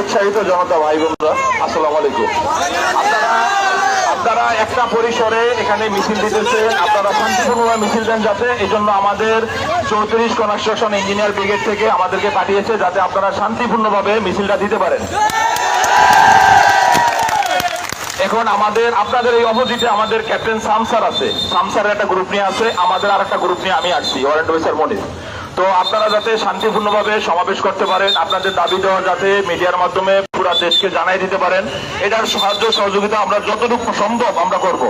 উৎসাহিত জনতা ভাই বোনরা, আসসালামু আলাইকুম। আপনারা একটা পরিসরে এখানে মিছিল দিতেছেন আপনারা শান্তিপূর্ণভাবে মিছিল দেন যাতে এই জন্য আমাদের চৌত্রিশ কনস্ট্রাকশন ইঞ্জিনিয়ার ব্রিগেড থেকে আমাদেরকে পাঠিয়েছে, যাতে আপনারা শান্তিপূর্ণভাবে মিছিলটা দিতে পারেন। এখন আমাদের, আপনাদের এই অপোজিটে আমাদের ক্যাপ্টেন সামসার আছে। সামসারের একটা গ্রুপ নিয়ে আছে, আমাদের আর একটা গ্রুপ নিয়ে আমি আসছি ওয়ারেন্ট অফিসার মনির। তো আপনারা যাতে শান্তিপূর্ণভাবে সমাবেশ করতে পারেন, আপনাদের দাবি দেওয়া যাতে মিডিয়ার মাধ্যমে পুরো দেশকে জানাই দিতে পারেন, এটার সাহায্য, সহযোগিতা আমরা যতটুকু সম্ভব আমরা করব।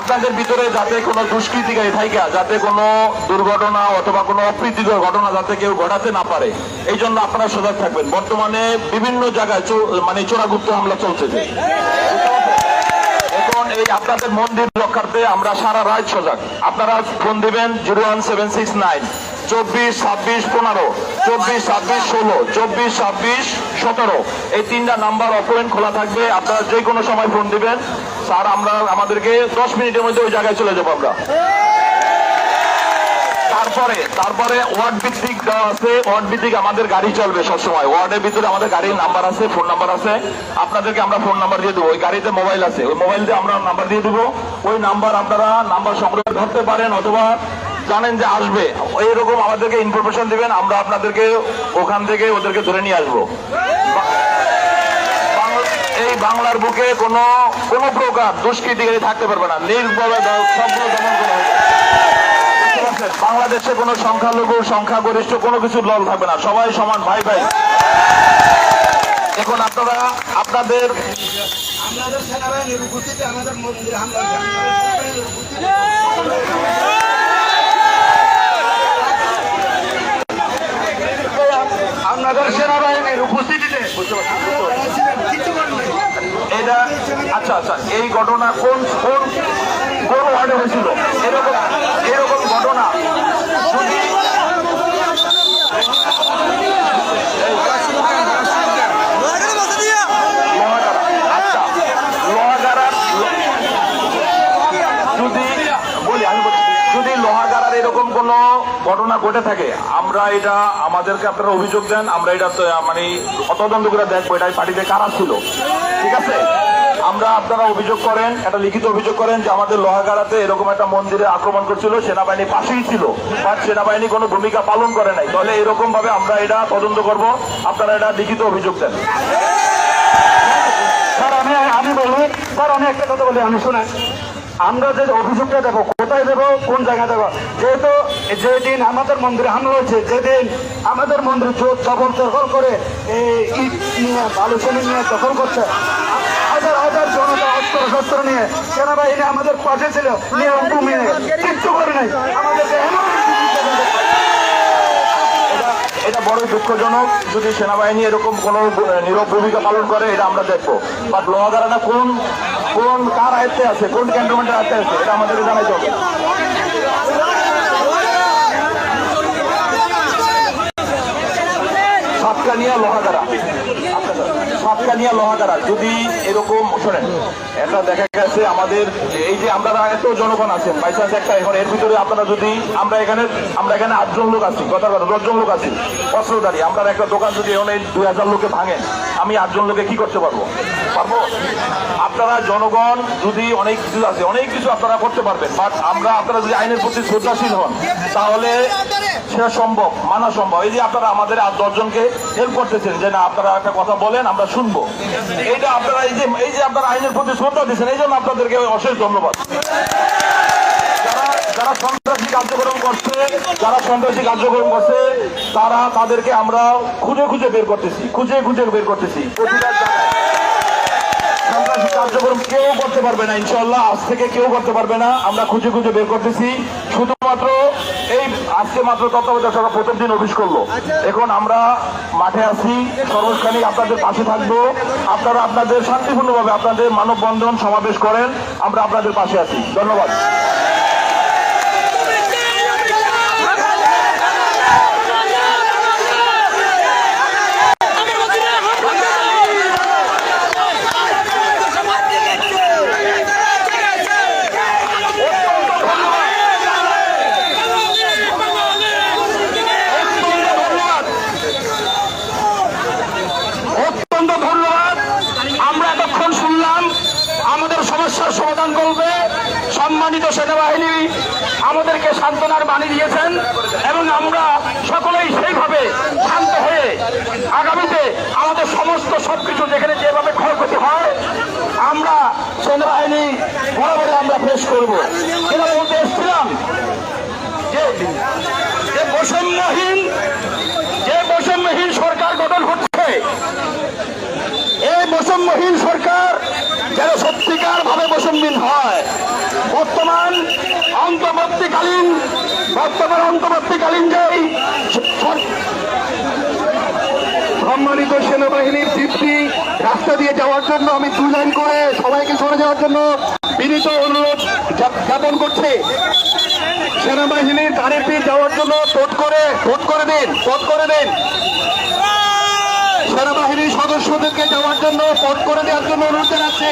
আপনাদের ভিতরে যাতে কোনো দুষ্কৃতিকারী থাইকা যাতে কোনো দুর্ঘটনা অথবা কোনো অপ্রীতিকর ঘটনা যাতে কেউ ঘটাতে না পারে, এই জন্য আপনারা সজাগ থাকবেন। বর্তমানে বিভিন্ন জায়গায় মানে চোরাগুপ্ত হামলা চলতেছে। এখন এই আপনাদের মন্দির রক্ষার্থে আমরা সারা রাত সজাগ। আপনারা ফোন দিবেন zero one seven six nine. চব্বিশ ছাব্বিশ পনেরো। চব্বিশ ছাব্বিশ ষোলো। চব্বিশ ছাব্বিশ সতেরো। এই তিনটা নাম্বার অপয়েন্ট খোলা থাকবে। আপনারা যে কোনো সময় ফোন দিবেন। স্যার, আমরা আমাদেরকে দশ মিনিটের মধ্যে ওই জায়গায় চলে যাব আমরা। তারপরে তারপরে ওয়ার্ড ভিত্তিক দেওয়া আছে, ওয়ার্ড ভিত্তিক আমাদের গাড়ি চলবে সবসময়। ওয়ার্ডের ভিতরে আমাদের গাড়ির নাম্বার আছে ফোন নাম্বার আছে। আপনাদেরকে আমরা ফোন নাম্বার দিয়ে দেবো। ওই গাড়িতে মোবাইল আছে। ওই মোবাইল দিয়ে আমরা নাম্বার দিয়ে দেবো। ওই নাম্বার আপনারা নাম্বার সংগ্রহ ধরতে পারেন অথবা জানেন যে আসবে। এইরকম আমাদেরকে ইনফরমেশন দিবেন। আমরা আপনাদেরকে ওখান থেকে ওদেরকে ধরে নিয়ে আসব। এই বাংলার বুকে কোনো কোনো প্রকার দুষ্কৃতিকারী থাকতে পারবে না। নির্ভয়ে সবগুলো দমন করা? বাংলাদেশে কোনো সংখ্যালঘু, সংখ্যাগরিষ্ঠ কোনো কিছু দল থাকবে না। সবাই সমান, ভাই ভাই। এখন আপনারা, আপনাদের আমাদের সেনাবাহিনীর উপস্থিতি আমাদের মন্দিরে হামলা আপনাদের সেনাবাহিনীর উপস্থিতিতে এটা আচ্ছা আচ্ছা এই ঘটনা কোন কোন ওয়ার্ডে হয়েছিল এরকম এরকম ঘটনা যদি লোহাগাড়া, আচ্ছা, লোহাগাড়ার যদি বলি আমি বলি, যদি লোহাগাড়ার এরকম কোন ঘটনা ঘটে থাকে। আমরা এটা, আমাদেরকে আপনারা অভিযোগ দেন, আমরা এটা মানে তদন্ত করে দেখব এটা পার্টিতে কারা ছিল। ঠিক আছে? আমরা আপনারা অভিযোগ করেন, একটা লিখিত অভিযোগ করেন যে আমাদের লোহাগাড়াতে এরকম একটা মন্দিরে আক্রমণ করছিল, সেনাবাহিনী পাশেই ছিল। বাট সেনাবাহিনী কোনো ভূমিকা পালন করে নাই। তাহলে এরকম ভাবে আমরা এটা তদন্ত করব। আপনারা এটা লিখিত অভিযোগ দেন। স্যার, আমি আমি বলি স্যার, আমি একটা কথা বলি, আমি শুনেন। আমরা যে অভিযোগটা দেবো কোথায় দেবো কোন জায়গায় দেবো যেহেতু যেদিন আমাদের মন্দিরে হামলা হয়েছে যেদিন আমাদের মন্দির চোখ দখল দখল করে এই ইট নিয়ে বালুচনি নিয়ে দখল করছে হাজার হাজার জনতা অস্ত্র শস্ত্র নিয়ে সেনাবাহিনী আমাদের পাশে ছিল নিয়ে কিচ্ছু করে নাই। আমাদেরকে এমন এটা- এটা বড় দুঃখজনক যদি সেনাবাহিনী এরকম কোন নীরব ভূমিকা পালন করে এটা আমরা দেখব। বাট লোহাগাড়াটা কোন কোন কার আয়ত্তে আছে? কোন ক্যান্টনমেন্টের আয়ত্তে আছে? এটা আমাদেরকে জানাইতে হবে। সাতকানিয়া, লোহাগাড়া। সাতকানিয়া, লোহাগাড়া। যদি এরকম, শোনেন এটা দেখা গেছে আমাদের, এই যে আমরা এত জনগণ আছেন বাইচান্স একটা, এখন এর ভিতরে আপনারা যদি, আমরা এখানে আমরা এখানে আটজন লোক আছি, কথা কথা দশজন লোক আছি, অস্ত্রধারী, আমরা একটা দোকান যদি এখন এই দুই হাজার লোকে ভাঙেন আমি আটজন লোকে কি করতে পারব? পারব? আপনারা জনগণ যদি অনেক কিছু আছে, অনেক কিছু আপনারা করতে পারবেন বাট আমরা আপনারা যদি আইনের প্রতি শ্রদ্ধাশীল হন, তাহলে সেটা সম্ভব, মানা সম্ভব। এই যে আপনারা আমাদের আর দশজনকে হেল্প করতেছেন, যে না, আপনারা একটা কথা বলেন, আমরা শুনব। এইটা আপনারা এই যে এই যে আপনারা আইনের প্রতি শ্রদ্ধা দিচ্ছেন এই জন্য আপনাদেরকে অশেষ ধন্যবাদ। যারা সন্ত্রাসী কার্যক্রম করছে, যারা সন্ত্রাসী কার্যক্রম করছে, তারা তাদেরকে আমরা খুঁজে খুঁজে বের করতেছি, খুঁজে খুঁজে বের করতেছি। প্রতিটা কার্যক্রম কেউ করতে পারবে না ইনশাল্লাহ আজ থেকে কেউ করতে পারবে না। আমরা খুঁজে খুঁজে বের করতেছি। শুধুমাত্র এই আজকে মাত্র তত্ত্বাবধায়ক সরকার প্রথম দিন অফিস করল। এখন আমরা মাঠে আছি। সর্বস্থানিক আপনাদের পাশে থাকব। আপনারা আপনাদের শান্তিপূর্ণভাবে আপনাদের মানববন্ধন সমাবেশ করেন। আমরা আপনাদের পাশে আছি। ধন্যবাদ। সম্মানিত সেনাবাহিনী আমাদেরকে সান্ত্বনার বাণী দিয়েছেন এবং আমরা সকলেই সেইভাবে শান্ত হয়ে আগামীতে আমাদের সমস্ত সবকিছু যেখানে যেভাবে ক্ষয়ক্ষতি হয়, আমরা সেনাবাহিনী বরাবর আমরা পেশ করব। যেটা বলতে এসেছিলাম যে বৈষম্যহীন যে বৈষম্যহীন সরকার গঠন হচ্ছে, এই বৈষম্যহীন সরকার যেন সত্যিকার ভাবে বৈষম্যহীন হয়। বর্তমান অন্তর্বর্তীকালীন বর্তমান অন্তর্বর্তীকালীন যেই সম্মানিত সেনাবাহিনীর তৃপ্তি রাস্তা দিয়ে যাওয়ার জন্য আমি দু লাইন করে সবাইকে সরে যাওয়ার জন্য বিনীত অনুরোধ জ্ঞা- জ্ঞাপন করছি। সেনাবাহিনীর গাড়িতে যাওয়ার জন্য ভোট করে ভোট করে দিন ভোট করে দিন। সেনাবাহিনীর সদস্যদেরকে যাওয়ার জন্য ভোট করে দেওয়ার জন্য অনুরোধ জানাচ্ছি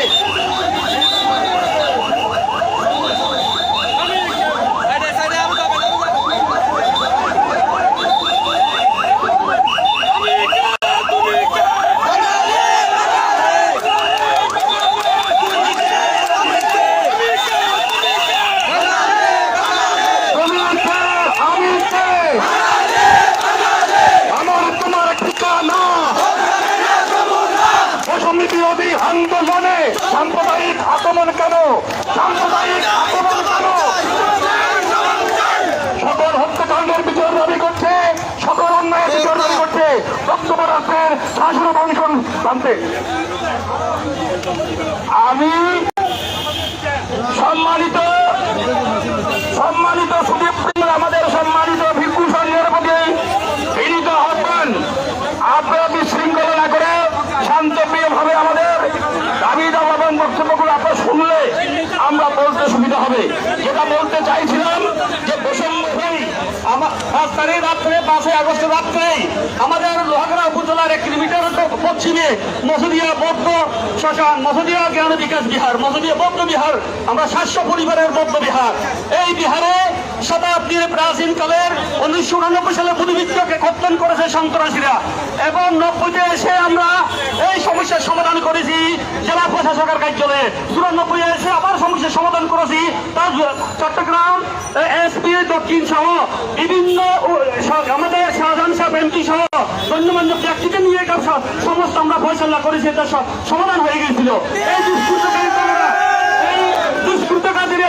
তুমি কে? আমি কে? আমার তোমার ঠিকানা বৈষম্য বিরোধী আন্দোলনে সাম্প্রদায়িক আক্রমণ কেন সাম্প্রদায়িক আক্রমণ কেন সকল হত্যাকাণ্ডের বিচার দাবি করছে সকল অন্যায়ের বিচার দাবি করছে বক্তব্য রাখছেন শাসন কমিশন প্রান্তে আমি সম্মানিত সম্মানিত সুদীপ আমাদের সম্মানিত ভিক্ষু সরিয়ের প্রতি বিনীত আহ্বান। আপনারা বিশৃঙ্খলা না করে শান্তপ্রিয় ভাবে আমাদের দাবি দাবা এবং বক্তব্যগুলো আপনারা শুনলে আমরা বলতে সুবিধা হবে। যেটা বলতে চাইছিলাম যে বৈষম্যহীন আমার পাঁচ তারিখ রাত্রে, পাঁচই আগস্ট রাত্রে আমাদের লোহাগড়া উপজেলার এক কিলোমিটার পশ্চিমে মসুদিয়া বৌদ্ধ শ্মশান মসুদিয়া জ্ঞান বিকাশ বিহার মসুদিয়া বৌদ্ধ বিহার, আমরা সাতশো পরিবারের বৌদ্ধ বিহার। এই বিহারে শতাব্দীর প্রাচীন কালের উনিশশো উনানব্বই সালে বুদ্ধিবৃত্তকে খতন করেছে সন্ত্রাসীরা। এবং নব্বইতে এসে আমরা এই সমস্যার সমাধান করেছি জেলা প্রশাসকের কার্যালয়ে। চুরানব্বই এসে আবার সমস্যার সমাধান করেছি। তার চট্টগ্রাম এসপি দক্ষিণ সহ বিভিন্ন আমাদের শাহজাহান সাহেব, এমপি সহ গণ্যমান্য ব্যক্তিকে নিয়ে সমস্ত আমরা ফয়সলা করেছি। এটা সমাধান হয়ে গেছিল। এই দুষ্কৃতকারী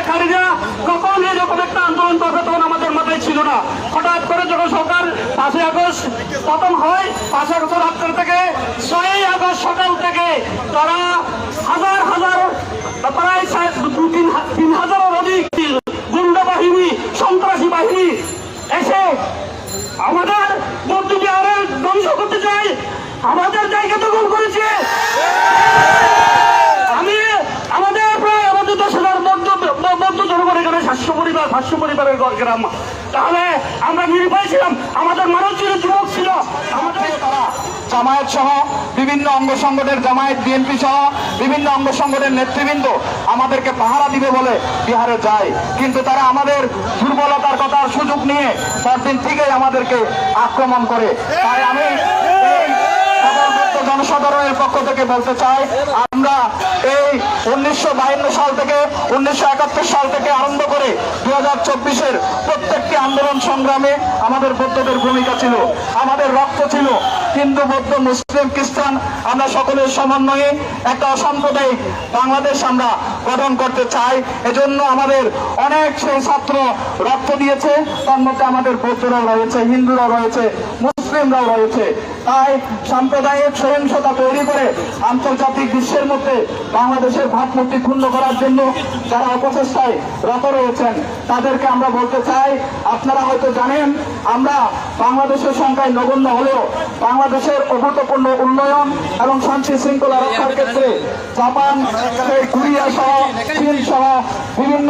দুষ্কৃতকারীরা কখন এরকম একটা আন্দোলন করবে তখন আমাদের মাথায় ছিল না। হঠাৎ করে যখন সরকার পাঁচই আগস্ট পতন হয়, পাঁচই আগস্ট রাত্র থেকে, ছয়ই আগস্ট সকাল থেকে তারা হাজার হাজার প্রায় তিন তিন হাজারের অধিক গুন্ডা বাহিনী, সন্ত্রাসী বাহিনী এসে আমাদের বৌদ্ধবিহারে ধ্বংস করতে চাই আমাদের জায়গা দখল করেছে আমি আমাদের প্রায় আমাদের দশ হাজার বৌদ্ধ বৌদ্ধ জনগণ এখানে সাতশো পরিবার পাঁচশো পরিবারের ঘর গ্রাম। তাহলে আমরা নির্ভয় ছিলাম, আমাদের মানুষ ছিল, যুবক ছিল। জামায়াত সহ বিভিন্ন অঙ্গ সংগঠনের জামায়াত বিএনপি সহ বিভিন্ন অঙ্গ সংগঠনের নেতৃবৃন্দ আমাদেরকে পাহারা দিবে বলে বিহারে যায়। কিন্তু তারা আমাদের দুর্বলতার কথার সুযোগ নিয়ে পরদিন থেকেই আমাদেরকে আক্রমণ করে। তাই আমি পক্ষ থেকে বলতে চাই, আমরা এই উনিশশো সাল থেকে, উনিশশো সাল থেকে আরম্ভ করে দু হাজার প্রত্যেকটি আন্দোলন সংগ্রামে আমাদের বৌদ্ধদের ভূমিকা ছিল। আমাদের রক্ত ছিল হিন্দু, বৌদ্ধ, মুসলিম, খ্রিস্টান, আমরা সকলের সমন্বয়ে একটা অসাম্প্রদায়িক বাংলাদেশ আমরা গঠন করতে চাই। এজন্য আমাদের অনেক সেই ছাত্র রক্ত দিয়েছে, তার মধ্যে আমাদের বৌদ্ধরা রয়েছে হিন্দুরা রয়েছে। মুসলিমরাও রয়েছে। তাই সাম্প্রদায়িক সহিংসতা তৈরি করে আন্তর্জাতিক বিশ্বের মধ্যে বাংলাদেশের ভাবমূর্তি ক্ষুণ্ণ করার জন্য যারা অপচেষ্টায় রত রয়েছেন, তাদেরকে আমরা বলতে চাই, আপনারা হয়তো জানেন, আমরা বাংলাদেশের সংখ্যায় নগণ্য হলেও বাংলাদেশের অভূতপূর্ণ উন্নয়ন এবং শান্তি শৃঙ্খলা রক্ষার ক্ষেত্রে জাপান কোরিয়া সহ, চীন সহ বিভিন্ন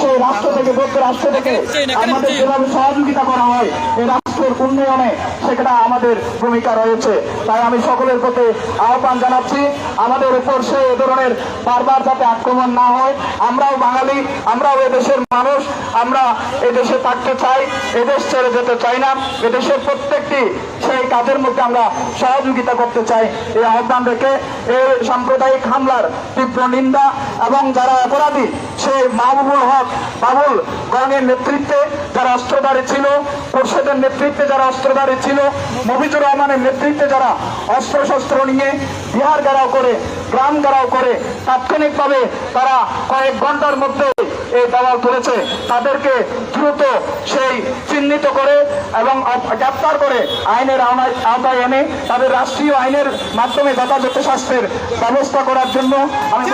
সেই রাষ্ট্র থেকে, বৌদ্ধ রাষ্ট্র থেকে আমাদের যেভাবে সহযোগিতা করা হয়, এই রাষ্ট্রের উন্নয়নে সেটা আমাদের ভূমিকা রয়েছে। তাই আমি সকলের প্রতি আহ্বান জানাচ্ছি, আমাদের উপর সে এ ধরনের বারবার যাতে আক্রমণ না হয়। আমরাও বাঙালি, আমরাও এদেশের মানুষ, আমরা এদেশে থাকতে চাই এদেশ ছেড়ে যেতে চাই না। এদেশের প্রত্যেকটি সেই কাজের মধ্যে আমরা সহযোগিতা করতে চাই। এই আহ্বান রেখে এই সাম্প্রদায়িক হামলার তীব্র নিন্দা এবং যারা অপরাধী, সেই মাহবুবুল হক বাবুল গণের নেতৃত্বে যারা অস্ত্রধারী ছিল পরিষদের নেতৃত্বে যারা অস্ত্রধারী ছিল মফিজুর রহমানের নেতৃত্বে যারা অস্ত্রশস্ত্র নিয়ে বিহার গেরাও করে, গ্রাম গেরাও করে, তাৎক্ষণিকভাবে তারা কয়েক ঘণ্টার মধ্যে এই দেওয়াল তুলেছে। তাদেরকে দ্রুত সেই চিহ্নিত করে এবং গ্রেপ্তার করে আইনের আওতায় এনে তাদের রাষ্ট্রীয় আইনের মাধ্যমে যথাযথ শাস্তির ব্যবস্থা করার জন্য আমি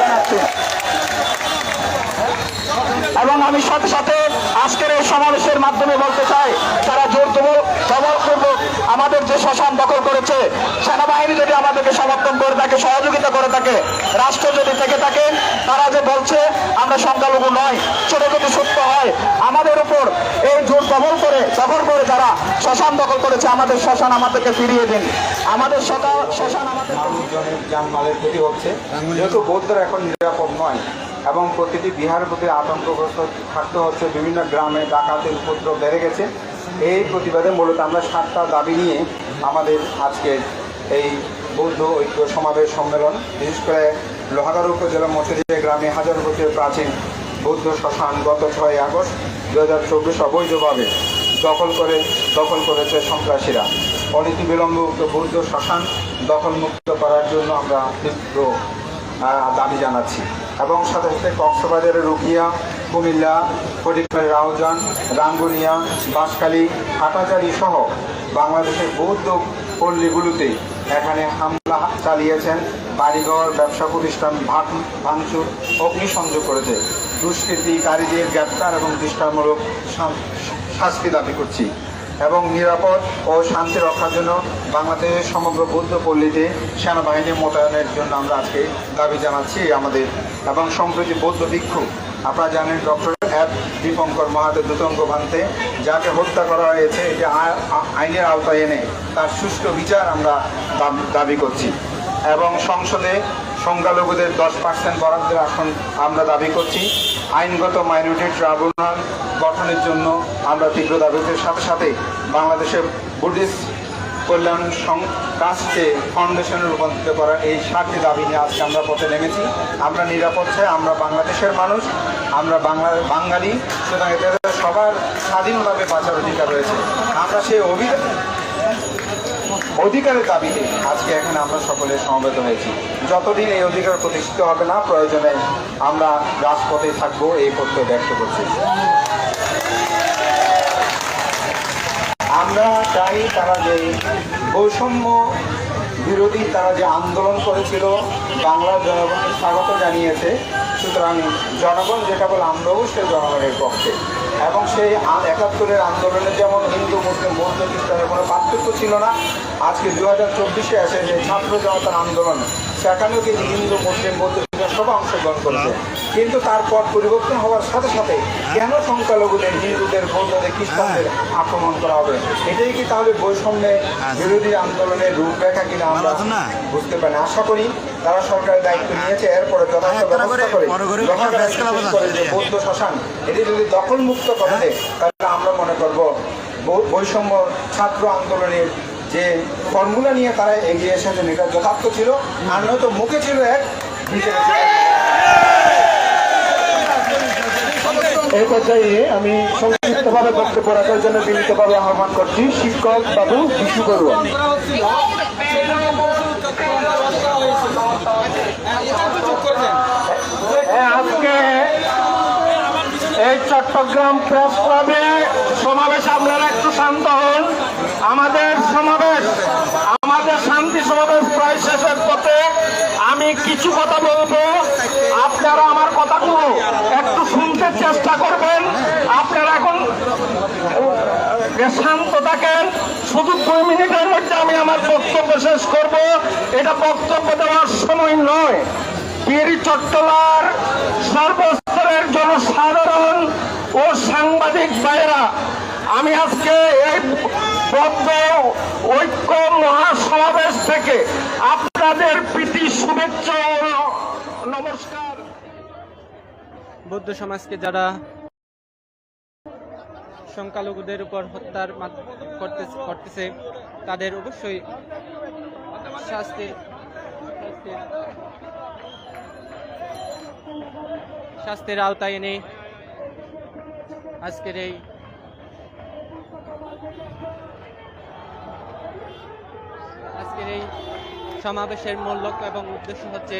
জানাচ্ছি। এবং আমি সাথে সাথে আজকের এই সমাবেশের মাধ্যমে বলতে চাই আমাদের যে শ্মশান দখল করেছে, সেনাবাহিনী যদি আমাদেরকে সমর্থন করে থাকে, সহযোগিতা করে থাকে, রাষ্ট্র যদি থেকে থাকে, তারা যে বলছে, আমরা সংখ্যালঘু নয় সেটা যদি সত্য হয়। আমাদের উপর এই জোর দখল করে দখল করে যারা শ্মশান দখল করেছে, আমাদের শ্মশান আমাদেরকে ফিরিয়ে দিন। আমাদের শ্মশান আমাদের ক্ষতি হচ্ছে। যেহেতু বৌদ্ধরা এখন নয়, এবং প্রতিটি বিহারের প্রতি আতঙ্কগ্রস্ত থাকতে হচ্ছে। বিভিন্ন গ্রামে ডাকাতের উপদ্রব বেড়ে গেছে। এই প্রতিবাদে মূলত আমরা সাতটা দাবি নিয়ে আমাদের আজকের এই বৌদ্ধ ঐক্য সমাবেশ সম্মেলন, বিশেষ করে লোহাগাড়া উপজেলা মসজিদে গ্রামে হাজার বছরের প্রাচীন বৌদ্ধ শ্মশান গত ছয় আগস্ট দু হাজার চব্বিশ অবৈধভাবে দখল করে, দখল করেছে সন্ত্রাসীরা। অনীতি বিলম্ব উক্ত বৌদ্ধ শ্মশান দখলমুক্ত করার জন্য আমরা তীব্র দাবি জানাচ্ছি। এবং সাথে সাথে কক্সবাজারের রুকিয়া কুমিল্লা ফটিকবাড়ির রাউজান, রাঙ্গুনিয়া, বাঁশখালী, হাটাচারি সহ বাংলাদেশের বৌদ্ধ পল্লীগুলোতে এখানে হামলা চালিয়েছেন বাড়িঘর, ব্যবসা প্রতিষ্ঠান ভাঙ ভাঙচুর, অগ্নিসংযোগ করেছে। দুষ্কৃতিকারীদের গ্রেপ্তার এবং দৃষ্টামূলক শাস্তি দাবি করছি। এবং নিরাপদ ও শান্তি রক্ষার জন্য বাংলাদেশের সমগ্র বৌদ্ধ পল্লীতে সেনাবাহিনী মোতায়েনের জন্য আমরা আজকে দাবি জানাচ্ছি আমাদের এবং সম্প্রতি বৌদ্ধ ভিক্ষু আপনারা জানেন ডক্টর অ্যাপ দীপঙ্কর মাহাতো দুতঙ্গ ভান্তে যাকে হত্যা করা হয়েছে আ- আইনের আওতায় এনে তার সুষ্ঠু বিচার আমরা দাব- করছি। এবং সংসদে সংখ্যালঘুদের দশ পার্সেন্ট বরাদ্দের আসন আমরা দাবি করছি। আইনগত মাইনরিটি ট্রাইব্যুনাল গঠনের জন্য আমরা তীব্র দাবির সাথে সাথে বাংলাদেশের বুদ্ধিস্ট কল্যাণ ট্রাস্টকে ফাউন্ডেশনে রূপান্তরিত করার এই সাতটি দাবি নিয়ে আজকে আমরা পথে নেমেছি। আমরা নিরাপদ চাই, আমরা বাংলাদেশের মানুষ, আমরা বাংলা বাঙালি, সুতরাং এতে সবার স্বাধীনভাবে বাঁচার অধিকার রয়েছে। আমরা সেই অভিযোগ অধিকারের দাবিতে আজকে এখানে আমরা সকলে সমবেত হয়েছি। যতদিন এই অধিকার প্রতিষ্ঠিত হবে না, প্রয়োজনে আমরা রাজপথে থাকব, এই প্রত্যয় ব্যক্ত করছি। আমরা চাই তারা যে বৈষম্য বিরোধী তারা যে আন্দোলন করেছিল বাংলার জনগণকে স্বাগত জানিয়েছে। সুতরাং জনগণ যেটা বলে আমরাও সে জনগণের পক্ষে। এবং সেই একাত্তরের আন্দোলনে যেমন হিন্দু, মুসলিম, বৌদ্ধ, খ্রিস্টানের কোনো পার্থক্য ছিল না, আজকে দু হাজার চব্বিশে এসে যে ছাত্র জনতার আন্দোলন, সেখানেও কিন্তু হিন্দু, মুসলিম, বৌদ্ধ, খ্রিস্টান সবাই অংশগ্রহণ করেছে। কিন্তু তারপর পরিবর্তন হওয়ার সাথে সাথে কেন সংখ্যালঘুদের হিন্দুদের বৌদ্ধদের খ্রিস্টানদের আক্রমণ করা হবে? এটাই কি তাহলে বৈষম্যে বিরোধী আন্দোলনের রূপরেখা কিনা আমরা বুঝতে পারি। আশা করি তারা সরকারের দায়িত্ব নিয়েছে এরপরে যথাযথ ব্যবস্থা করে বৌদ্ধ শ্মশান এটি যদি দখল মুক্ত করে তাহলে আমরা মনে করব বৈষম্য ছাত্র আন্দোলনের যে ফর্মুলা নিয়ে তারা এগিয়ে এসেছেন এটা যথার্থ ছিল আর নয়তো মুখে ছিল এক ভিতরে ছিল এক। এই পর্যায়ে আমি সংক্ষিপ্তভাবে বক্তব্য রাখার জন্য বিনীতভাবে আহ্বান করছি শিক্ষক বাবু বিশু বড়ুয়া। হ্যাঁ, আজকে এই চট্টগ্রাম প্রেস ক্লাবে সমাবেশ আপনারা একটু শান্ত হন। আমাদের সমাবেশ আমাদের শান্তি সমাবেশ প্রায় শেষের পথে আমি কিছু কথা বলব। আপনারা আমার কথাগুলো একটু শুনতে চেষ্টা করবেন। আপনারা এখন শান্ত থাকেন, শুধু দুই মিনিটের মধ্যে আমি আমার বক্তব্য শেষ করব। এটা বক্তব্য দেওয়ার সময় নয়। বীর চট্টলার সর্বস্তরের জনসাধারণ ও সাংবাদিক ভাইয়েরা, আমি আজকে এই বদ্ধ ঐক্য মহাসমাবেশ থেকে আপনাদের প্রীতি শুভেচ্ছা নমস্কার। বৌদ্ধ সমাজকে যারা সংখ্যালঘুদের উপর হত্যার করতেছে তাদের অবশ্যই শাস্তির শাস্তির আওতায় এনে আজকের এই এই সমাবেশের মূল লক্ষ্য এবং উদ্দেশ্য হচ্ছে